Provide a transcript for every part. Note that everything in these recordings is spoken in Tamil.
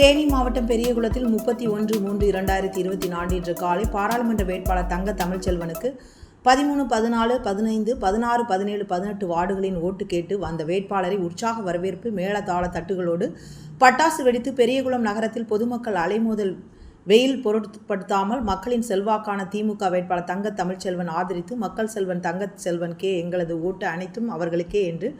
தேனி மாவட்டம் பெரியகுளத்தில் முப்பத்தி ஒன்று மூன்று இரண்டாயிரத்தி இருபத்தி நான்கு இன்று காலை பாராளுமன்ற வேட்பாளர் தங்க தமிழ்ச்செல்வனுக்கு பதிமூணு பதினாலு பதினைந்து பதினாறு பதினேழு பதினெட்டு வார்டுகளின் ஓட்டு கேட்டு வந்த வேட்பாளரை உற்சாக வரவேற்பு மேளதாள தட்டுகளோடு பட்டாசு வெடித்து பெரியகுளம் நகரத்தில் பொதுமக்கள் அலைமோதல் வெயில் பொருட்படுத்தாமல் மக்களின் செல்வாக்கான திமுக வேட்பாளர் தங்க தமிழ்ச்செல்வன் ஆதரித்து மக்கள் செல்வன் தங்க செல்வன்கே எங்களது ஓட்டு அனைத்தும் அவர்களுக்கே என்று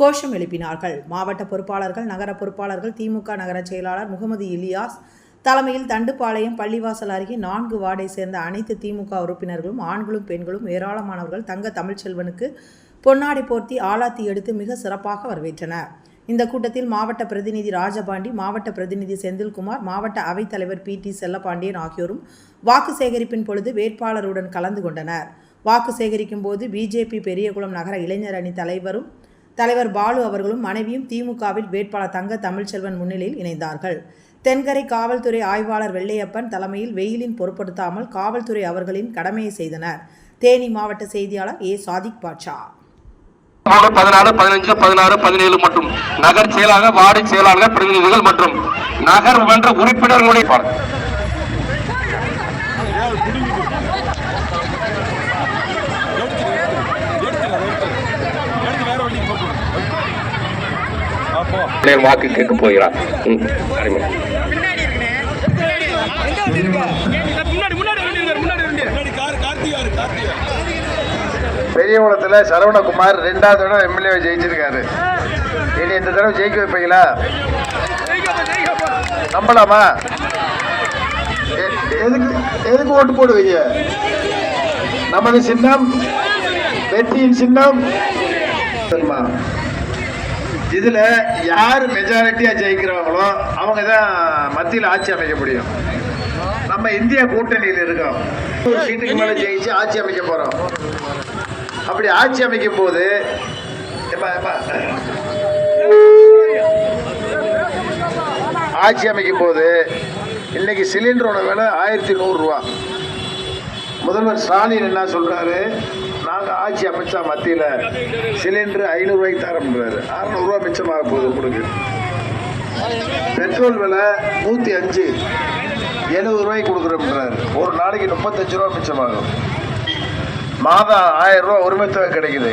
கோஷம் எழுப்பினார்கள். மாவட்ட பொறுப்பாளர்கள் நகர பொறுப்பாளர்கள் திமுக நகர செயலாளர் முகமது இலியாஸ் தலைமையில் தண்டுப்பாளையம் பள்ளிவாசல் அருகே நான்கு வார்டை சேர்ந்த அனைத்து திமுக உறுப்பினர்களும் ஆண்களும் பெண்களும் ஏராளமானவர்கள் தங்க தமிழ்ச்செல்வனுக்கு பொன்னாடை போர்த்தி ஆலாத்தி எடுத்து மிக சிறப்பாக வரவேற்றனர். இந்த கூட்டத்தில் மாவட்ட பிரதிநிதி ராஜபாண்டி மாவட்ட பிரதிநிதி செந்தில்குமார் மாவட்ட அவைத்தலைவர் பி. டி. செல்லப்பாண்டியன் ஆகியோரும் வாக்கு சேகரிப்பின் பொழுது வேட்பாளருடன் கலந்து கொண்டனர். வாக்கு சேகரிக்கும் போது பிஜேபி பெரியகுளம் நகர இளைஞர் அணி தலைவரும் தலைவர் பாலு அவர்களும் மனைவியும் திமுகவில் வேட்பாளர் தங்க தமிழ்ச்செல்வன் முன்னிலையில் இணைந்தார்கள். தென்கரை காவல்துறை ஆய்வாளர் வெள்ளையப்பன் தலைமையில் வெயிலின் பொருட்படுத்தாமல் காவல்துறை அவர்களின் கடமையை செய்தனர். தேனி மாவட்ட செய்தியாளர் ஏ. சாதிக் பாட்சா பதினாறு பதினஞ்சு பதினாறு பதினேழு மற்றும் நகர் செயலாளர் வார்டு செயலாளர் பிரதிநிதிகள் மற்றும் நகர்மன்ற உறுப்பினர்களுடைய வாக்கு கேட்க போகிறார். பெரியகுளத்தில் சரவணகுமார் ரெண்டாவது தடவை எம்எல்ஏ ஜெயிச்சிருக்காரு. இனி இந்த தடவை ஜெயிக்க வைப்பீங்களா? நம்பலாமா? எதுக்கு எதுக்கு ஓட்டு போடுவீங்க? நமது சின்னம் வெற்றியின் சின்னம். தெரியுமா? இதுல யார் மெஜாரிட்டியா ஜெயிக்கிறாங்களோ அவங்க தான் மத்தியில் ஆட்சி அமைக்க முடியும். நம்ம இந்திய கூட்டணியில் இருக்கோம். ஒரு சீட்டுக்கு மேல ஜெயிச்சு ஆட்சி அமைக்க போறோம். அப்படி ஆட்சி அமைக்கும் போது எப்பா, எப்பா. ஆட்சி அமைக்கும் போது இன்னைக்கு சிலிண்டரோட விலை ஆயிரத்தி நூறுரூவா முதல்வர் ஸ்டாலின் என்ன சொல்றாரு? நாங்கள் ஆட்சி அமைச்சா மத்தியில் சிலிண்டர் ஐநூறுரூவாய்க்கு தரம்ன்றாரு அறநூறுவா மிச்சமாக போகுது கொடுக்கு பெட்ரோல் விலை நூற்றி அஞ்சு. எழுபது ரூபாய்க்கு கொடுக்குறோம்ன்றாரு ஒரு நாளைக்கு முப்பத்தஞ்சு ரூபா மிச்சமாகும். மாதம் ஆயிரம் ரூபா ஒருமைத்தொகை தொகை கிடைக்குது.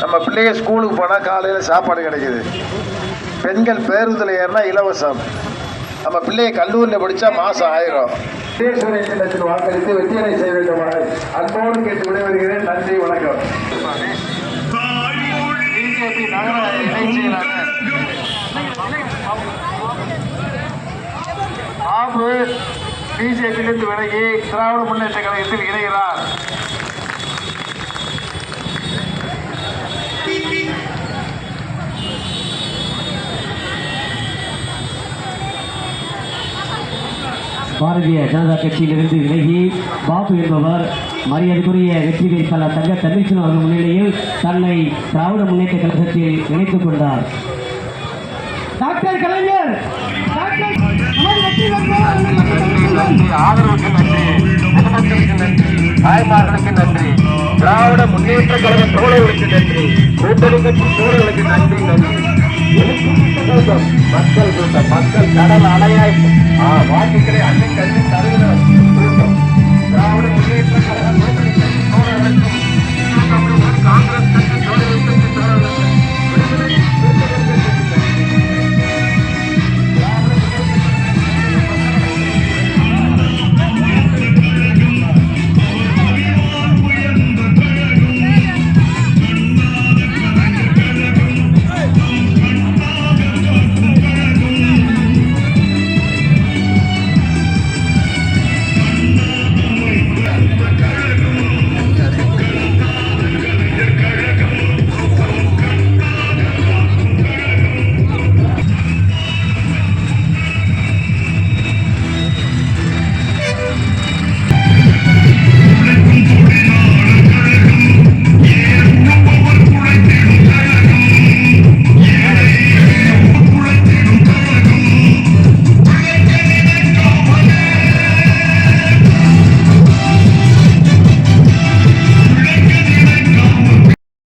நம்ம பிள்ளைங்க ஸ்கூலுக்கு போனால் காலையில் சாப்பாடு கிடைக்குது. பெண்கள் பேருந்தில் ஏறினா இலவசம். நம்ம பிள்ளைய கல்லூரியில் படித்தா மாதம் ஆயிரம். விஜயேஸ்வரி சின்னத்தில் வாக்களித்து வெற்றியனை செய்ய வேண்டுமாறு அன்போடு கேட்டு விடைபெறுகிறேன் நன்றி வணக்கம். பிஜேபி நகர இணைச் செயலாளர். பாபு பிஜேபியிலிருந்து விலகி திராவிட முன்னேற்ற கழகத்தில் இணைகிறார். பாரதிய ஜனதா கட்சியிலிருந்து விலகி பாபு என்பவர் மரியாதைக்குரிய வெற்றி வேட்பாளர் தங்க தமிழ்ச்செல்வன் அவர்கள் முன்னிலையில் தன்னை திராவிட முன்னேற்ற கழகத்தில் இணைத்துக் கொண்டார். டாக்டர் கலைஞர் நன்றி ஆதரவுக்கு நன்றி குடும்பத்திற்கு நன்றி தாய்மார்களுக்கு நன்றி திராவிட முன்னேற்ற கழக தோழர்களுக்கு நன்றி கூட்டணி கட்சி தோழர்களுக்கு நன்றி நன்றி. மக்கள் மக்கள் கடல் அலையாய் ஆ, வாக்குகளை அன்னைக்கு அள்ளி தருகிறவர்